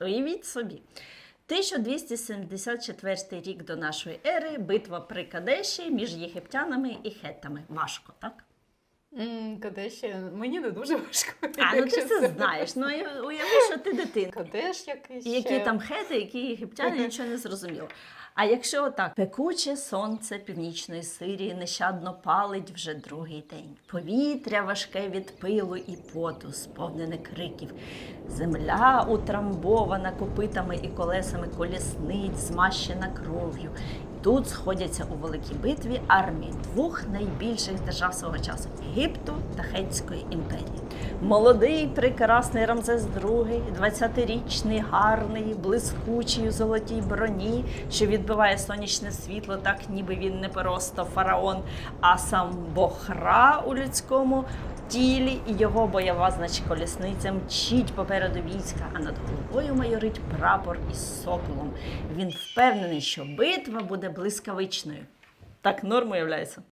Уявіть собі. 1274 рік до нашої ери битва при Кадеші між єгиптянами і хетами. Важко, так? Кадеш, мені не дуже важко. А, ну ти це знаєш. Ну уяви, що ти дитина. Кадеш якийсь. Які там хети, які єгиптяни, нічого не зрозуміло. А якщо отак, пекуче сонце північної Сирії нещадно палить вже другий день. Повітря важке від пилу і поту, сповнене криків. Земля утрамбована копитами і колесами колісниць, змащена кров'ю. Тут сходяться у великій битві армії двох найбільших держав свого часу Єгипту та Хетської імперії. Молодий, прекрасний Рамзес II, 20-річний, гарний, блискучий у золотій броні, що відбиває сонячне світло, так ніби він не просто фараон, а сам Бохра у людському тілі, і його бойова значить колісниця мчить попереду війська, а над головою майорить прапор із соколом. Він впевнений, що битва буде блискавичною. Так норм уявляється.